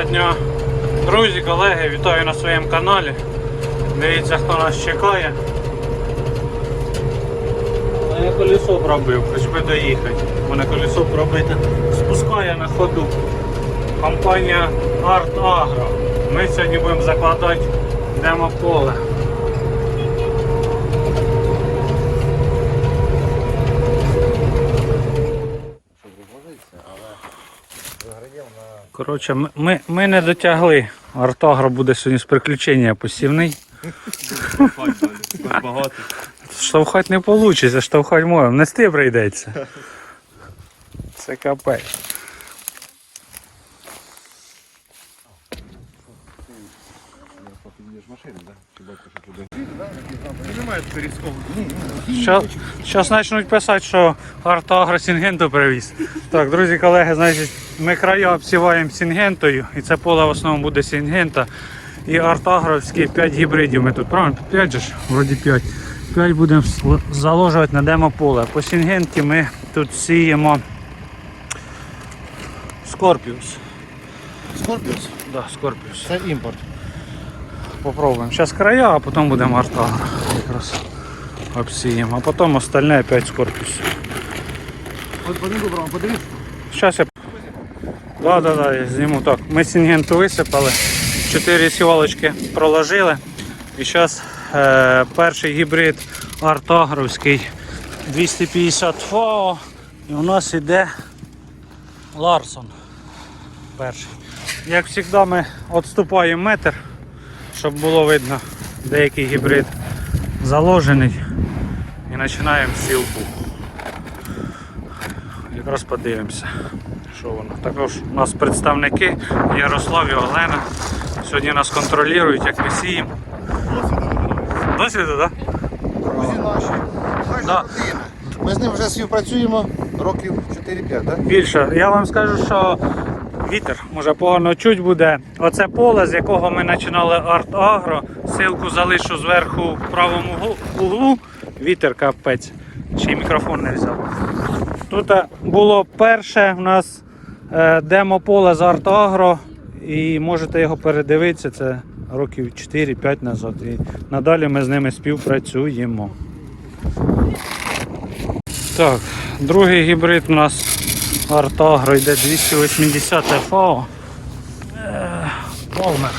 Доброго дня, друзі, колеги, вітаю на своєму каналі. Дивіться, хто нас чекає. А я колесо пробив, хоч би доїхати. У мене колесо пробите спускає на ходу. Компанія Art Agro. Ми сьогодні будемо закладати демополе. Коротше, ми- ми, не дотягли. Артагро буде сьогодні з приключення посівний. Штовхати не вийде, штовхати можемо. Нести прийдеться. Це капець. під'їдеш машини, так? Чи батько що туди? Немає перескову. Зараз почнуть писати, що Артагро Сінгенту привіз. Так, друзі, колеги, значить, ми края обсіваємо Сінгентою, і це поле в основному буде Сінгента. І Артагровські 5 гібридів ми тут, правильно? 5 же ж? Вроді 5. 5 будемо заложувати на демополе. По Сінгенті ми тут сіємо Скорпіус. Скорпіус? Да, Скорпіус. Це імпорт. Попробуємо. Зараз края, а потім будемо Артагро. Якраз обсіємо. А потім остальне опять добром, подивіться. Зараз я. Да, да, да, я зніму так. Ми сінгенту висипали, 4 сівалочки проложили. І зараз е, перший гібрид артагровський 250 ФАО. І у нас іде Ларсон. Перший. Як завжди, ми відступаємо метр, щоб було видно, деякий гібрид заложений. І починаємо сілку. Якраз подивимося, що воно. Також у нас представники Ярослав і Олена. Сьогодні нас контролюють, як ми сіємо. Досвіду, так? Друзі наші. Наші Да. родини. Ми з ним вже співпрацюємо років 4-5, так? Більше. Я вам скажу, що вітер може погано чуть буде. Оце поле, з якого ми починали Арт Агро. Силку залишу зверху в правому углу. Вітер капець. Ще й мікрофон не взяв. Тут е, було перше у нас е, демо-поле з Арт Агро. І можете його передивитися, це років 4-5 назад. І надалі ми з ними співпрацюємо. Так, другий гібрид у нас Артагро йде 280 ФАО. Е, Полмер.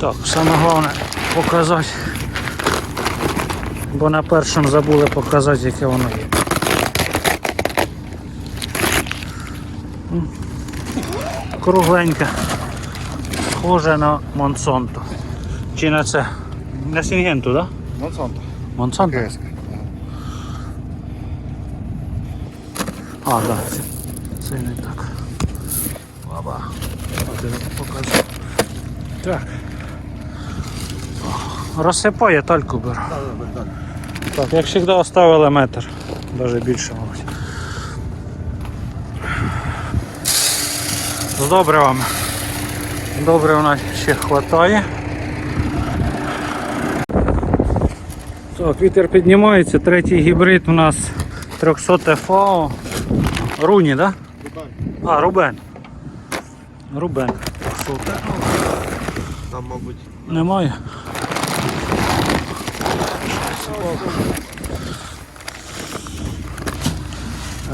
Так, саме головне показати. Бо на першому забули показати, яке воно є. Кругленьке. Схоже на Монсонто. Чи на це? Так? Да? Монсанто. Монсанто? КС. А. Да. Це, не так. Баба. Показав. Так. Розсипає, тальку беру. Так, як завжди оставили метр. Навіть більше, мабуть. З добривами. Добре у нас ще вистачає. Так, вітер піднімається, третій гібрид у нас 300 ФАО. Руні? Да? А, Рубен. Рубен. 300. Там, мабуть, Немає.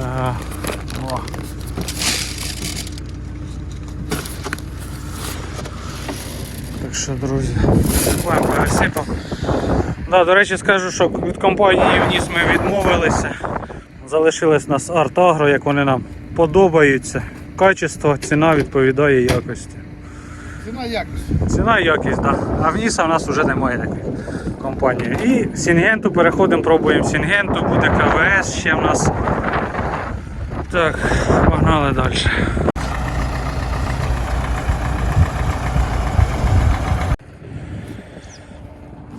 Е, о. Так що, друзі, буквально пересипав. Да, до речі, скажу, що від компанії вніс ми відмовилися. Залишилось нас Артагро, як вони нам подобаються. Качество, ціна відповідає якості. Ціна якість. Ціна і якість, так. Да. А в Ніса в нас вже немає такої компанії. І Сінгенту переходимо, пробуємо Сінгенту, буде КВС ще в нас. Так, погнали далі.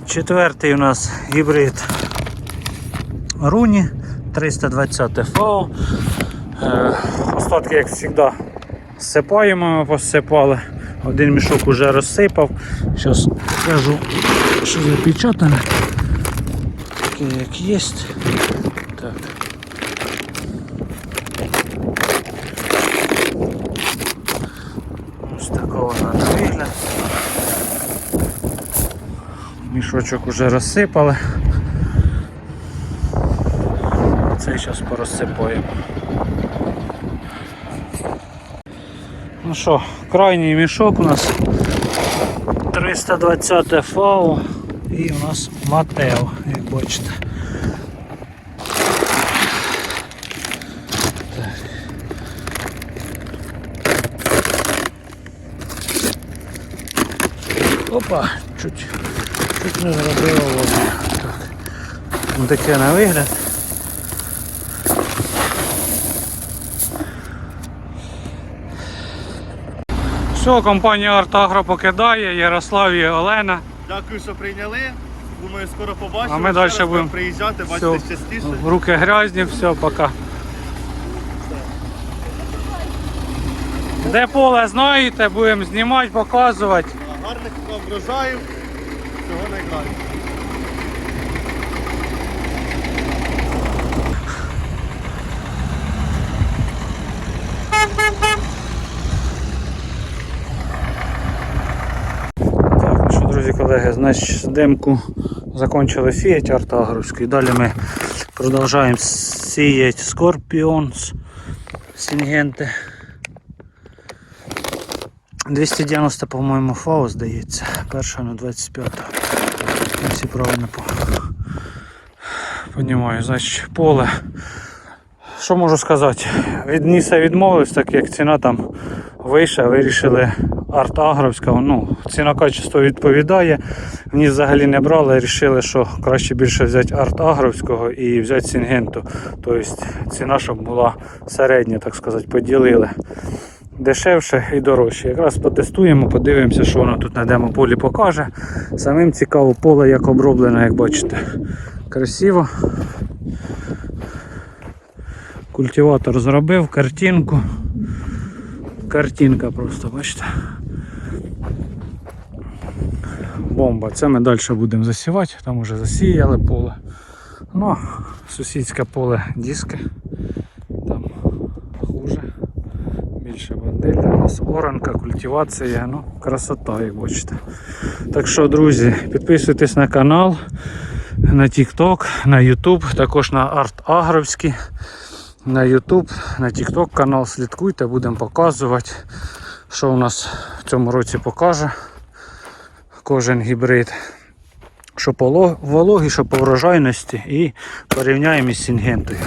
Четвертий у нас гібрид Руні 320 ФАО. Е, Остатки, як завжди, Сипаємо, посипали. Один мішок уже розсипав. Зараз покажу, що запечатане. Таке як є. Так. Ось такого на вигляд. Мішочок уже розсипали. Цей зараз порозсипаємо. Ну що, крайній мішок у нас 320 ФАО і у нас Матео, як бачите. Так. Опа, чуть, чуть не зробило воду. Так. Ну, Таке на вигляд. Все, компанія Артагро покидає, Ярослав і Олена. Дякую, що прийняли. Думаю, скоро побачимо. А ми далі будемо. приїжджати, Все, бачите частіше. руки грязні, все, пока. Де поле знаєте, будемо знімати, показувати. Гарних вам врожаїв. Всього найкращого. Ну друзі, колеги, значить демку закончили сіяти артагровську. І далі ми продовжуємо сіяти Scorpions Сінгенти. 290, по-моєму, фау, здається. Перша на 25. Всі правильно по... Понімаю, значить, поле. Що можу сказати? Від Ніса відмовились, так як ціна там вища, вирішили арт-агровська. Ну, ціна качество відповідає. Ніс взагалі не брали, вирішили, що краще більше взяти арт-агровського і взяти Сінгенту. Тобто ціна, щоб була середня, так сказати, поділили. Дешевше і дорожче. Якраз потестуємо, подивимося, що воно тут на демо-полі покаже. Самим цікаво поле, як оброблено, як бачите. Красиво. Культиватор зробив, картинку. Картинка просто, бачите. Бомба. Це ми далі будемо засівати, там уже засіяли поле. Ну, сусідське поле диски. Там хуже. Більше банделя. У нас оранка, культивація, ну, красота, як бачите. Так що, друзі, підписуйтесь на канал, на TikTok, на YouTube, також на Арт Агровський на YouTube, на TikTok канал слідкуйте, будемо показувати, що у нас в цьому році покаже кожен гібрид. Що по вологі, що по врожайності і порівняємо із Сінгентою.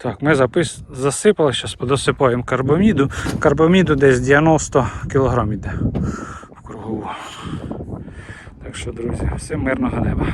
Так, ми запис... засипали, зараз подосипаємо карбоміду. Карбоміду десь 90 кг йде в кругову. Так що, друзі, все мирного неба.